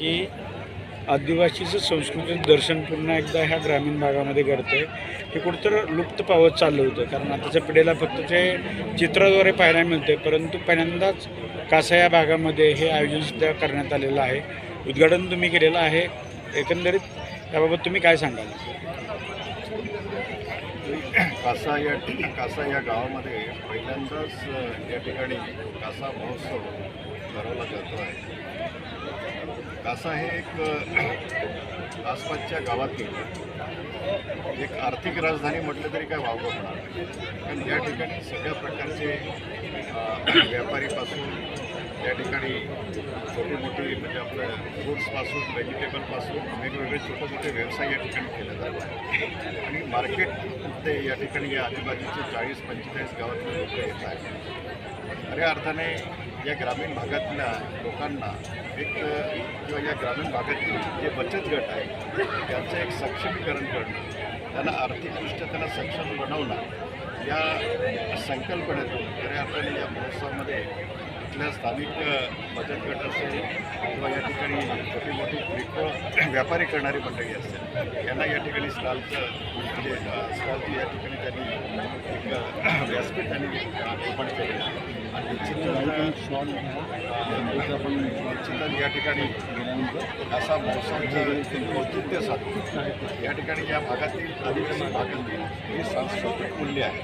की आदिवासीचं संस्कृतीचं दर्शन पुन्हा एकदा ह्या ग्रामीण भागामध्ये घडतंय. हे कुठंतर लुप्त पावत चाललं होतं. कारण आताच्या पिढीला फक्त ते चित्राद्वारे पाहायला मिळते परंतु पहिल्यांदाच कासा या भागामध्ये हे आयोजन सुद्धा करण्यात आलेलं आहे. उद्घाटन तुम्ही केलेलं आहे. एकंदरीत त्याबाबत तुम्ही काय सांगाल? कासा या कासा या गावामध्ये पहिल्यांदाच या ठिकाणी कासा महोत्सव भरवला जातो आहे. कासा हे एक आसपासच्या गावातील एक आर्थिक राजधानी म्हटलं तरी काय वावगं होणार नाही. कारण या ठिकाणी सगळ्या प्रकारचे व्यापारीपासून या ठिकाणी छोटे मोठे म्हणजे आपलं फ्रूट्सपासून व्हेजिटेबलपासून वेगवेगळे छोटे मोठे व्यवसाय या ठिकाणी केले जात आणि मार्केट ते या ठिकाणी या आजूबाजूचे चाळीस पंचेचाळीस गावातले लोक येत आहेत. खऱ्या अर्थाने या ग्रामीण भागातल्या लोकांना एक किंवा या ग्रामीण भागातील जे बचत गट आहे त्यांचं एक सक्षमीकरण करणं त्यांना आर्थिकदृष्ट्या त्यांना सक्षम बनवणं या संकल्पनेतून खऱ्या अर्थाने या महोत्सवामध्ये इथल्या स्थानिक बचत गट असेल किंवा या ठिकाणी छोटी मोठी किरकोळ व्यापारी करणारी मंडळी असेल यांना या ठिकाणी स्टॉलचं म्हणजे स्टॉलची या ठिकाणी त्यांनी एक व्यासपीठ त्यांनी निर्माण केलेलं आहे. आणि या ठिकाणी असा महोत्सवाचं औचित्य साधतो. या ठिकाणी या भागातील आदिवासी भागातील जी सांस्कृतिक मूल्य आहे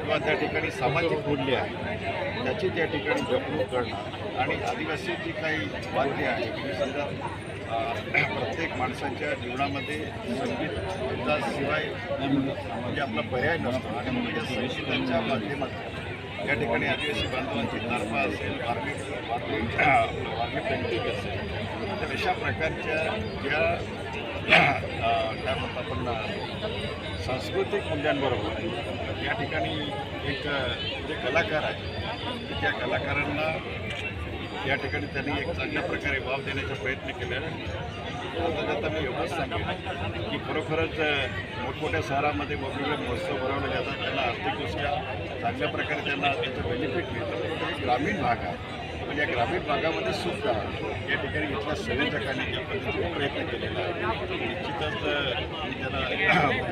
किंवा त्या ठिकाणी सामाजिक मूल्य आहे त्याची त्या ठिकाणी जपणूक करणं आणि आदिवासी जी काही वाद्य आहे की समजा प्रत्येक माणसाच्या जीवनामध्ये संगीताशिवाय म्हणजे आपला पर्याय नसतो. आणि म्हणून या संगीताच्या माध्यमातून या ठिकाणी आदिवासी बांधवांची तारपा असेल वारली वारली पेंटिंग असेल. तर अशा प्रकारच्या ज्या काय म्हणतो आपण सांस्कृतिक मूल्यांबरोबर या ठिकाणी एक जे कलाकार आहे त्या कलाकारांना या ठिकाणी त्यांनी एक चांगल्या प्रकारे वाव देण्याचा प्रयत्न केला. आता जाता मी एवढंच सांगेन की खरोखरच मोठमोठ्या शहरामध्ये वेगवेगळे महोत्सव भरवले जातात त्यांना आर्थिकदृष्ट्या चांगल्या प्रकारे त्यांना त्याचं बेनिफिट मिळतं. ग्रामीण भाग आहे. पण या ग्रामीण भागामध्ये सुद्धा या ठिकाणी इथल्या संयोजकांनी ज्या पद्धतीने प्रयत्न केलेला आहे. निश्चितच मी त्याला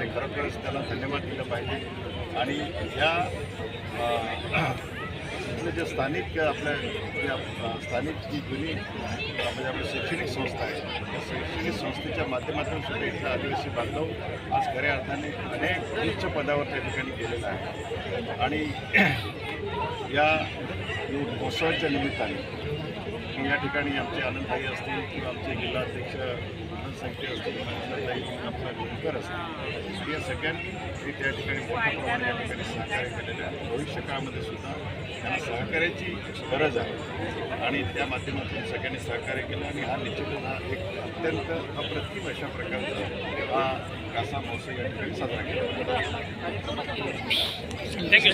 खरोखरच त्याला धन्यवाद दिलं पाहिजे. आणि या अ, जे स्थानिक आपल्या स्थानिक जी जुनी म्हणजे आपली शैक्षणिक संस्था आहे त्या शैक्षणिक संस्थेच्या माध्यमातून सुद्धा इथला आदिवासी बांधव आज खऱ्या अर्थाने अनेक उच्च पदावर त्या ठिकाणी गेलेला आहे. आणि या महोत्सवाच्या निमित्ताने या ठिकाणी आमचे आनंदभाई असतील किंवा आमचे जिल्हाध्यक्ष आनंद संख्ये असतील आनंदभाई आपला गोलकर असतील या सगळ्यांनी त्या ठिकाणी मोठ्या प्रमाणात या ठिकाणी सहकार्य केलेलं आहे. भविष्य काळामध्ये सुद्धा त्यांना सहकार्याची गरज आहे. आणि त्या माध्यमातून सगळ्यांनी सहकार्य केलं आणि हा निश्चितच हा एक अत्यंत अप्रतिम अशा प्रकारचा हा कासा महोत्सव या ठिकाणी साजरा केला थँक्यू